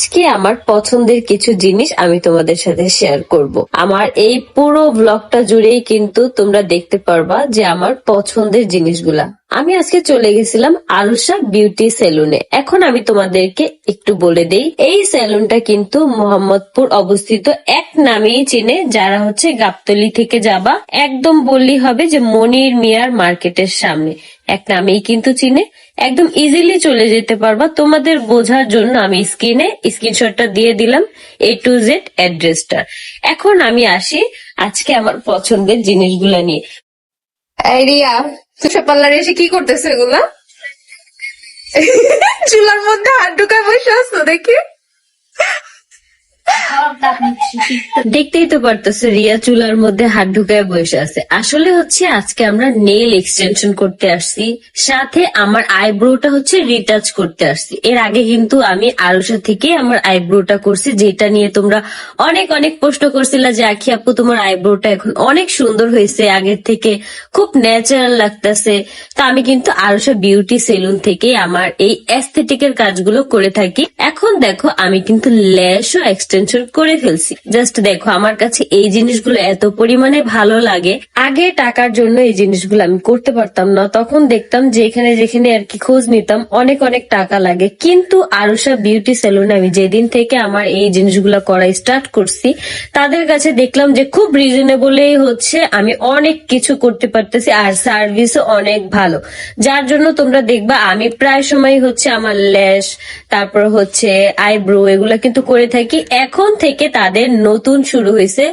আজকে আমার পছন্দের কিছু জিনিস আমি তোমাদের সাথে শেয়ার করব। আমার এই পুরো ব্লগটা জুড়েই কিন্তু তোমরা দেখতে পারবা যে আমার পছন্দের জিনিসগুলা। আমি আজকে চলে গেছিলাম আরুষা বিউটি সেলুনে। এখন আমি তোমাদেরকে একটু বলে দেই, এই সেলুনটা কিন্তু মোহাম্মদপুর অবস্থিত এক নামেই চিনে, যারা হচ্ছে গাবতলি থেকে যাবা, একদম বললেই হবে যে মনির মিয়ার মার্কেটের সামনে। এক নামেই কিন্তু চিনে, একদম ইজিলি চলে যেতে পারবা। তোমাদের বোঝার জন্য আমি স্ক্রিনে স্ক্রিনশটটা দিয়ে দিলাম এ টু জেড অ্যাড্রেসটা এখন আমি আসি আজকে আমার পছন্দের জিনিসগুলো নিয়ে। এই রিয়া, তুষার পার্লারে এসে কি করতেছে এগুলা? চুলার মধ্যে হাত ঢুকায় বসে আসতো দেখি। দেখতেই তো পারতেছে, রিয়া চুলার মধ্যে হাত ঢুকায় বসে আছে। আসলে হচ্ছে আজকে আমরা নেল এক্সটেনশন করতে আসছি, সাথে আমার আইব্রোটা হচ্ছে রিটাচ করতে আসছি। এর আগে কিন্তু আমি আরুষা থেকে আমার আইব্রোটা করছি, যেটা নিয়ে তোমরা অনেক অনেক প্রশ্ন করছিলা যে, আখি আপু, তোমার আইব্রোটা এখন অনেক সুন্দর হয়েছে, আগের থেকে খুব ন্যাচারাল লাগতেছে। তো আমি কিন্তু আরুষা বিউটি সেলুন থেকে আমার এই অ্যাস্থেটিকের কাজগুলো করে থাকি। এখন দেখো, আমি কিন্তু ল্যাশও এক্সটেনশন করে ফেলছি। জাস্ট দেখো, আমার কাছে এই জিনিসগুলো এত পরিমাণে ভালো লাগে। আগে টাকার জন্য এই জিনিসগুলো আমি করতে পারতাম না। তখন দেখতাম যে এখানে যেখানে আর কি খোঁজ নিতাম, অনেক অনেক টাকা লাগে। কিন্তু আরুষা বিউটি সেলুনে আমি যেদিন থেকে আমার এই জিনিসগুলো করা স্টার্ট করছি, তাদের কাছে দেখলাম যে খুব রিজনেবলেই হচ্ছে, আমি অনেক কিছু করতে পারতেছি আর সার্ভিসও অনেক ভালো। যার জন্য তোমরা দেখবা, আমি প্রায় সময় হচ্ছে আমার ল্যাশ, তারপর হচ্ছে আইব্রো এগুলা কিন্তু করে থাকি। এখন থেকে তাদের নতুন শুরু হয়েছে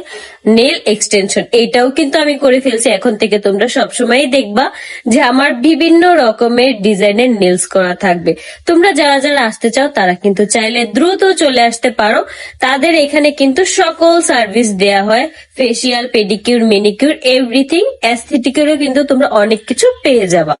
নেল এক্সটেনশন। এটাও কিন্তু আমি করে ফেলছি, এখন থেকে তোমরা সবসময় দেখবা যে আমার বিভিন্ন রকমের ডিজাইনের নেলস করা থাকবে। তোমরা যারা যারা আসতে চাও, তারা কিন্তু চাইলে দ্রুত চলে আসতে পারো। তাদের এখানে কিন্তু সকল সার্ভিস দেয়া হয়, ফেসিয়াল, পেডিকিউর, মেনিকিউর, এভরিথিং, অ্যাস্থেটিকেরও কিন্তু তোমরা অনেক কিছু পেয়ে যাবা।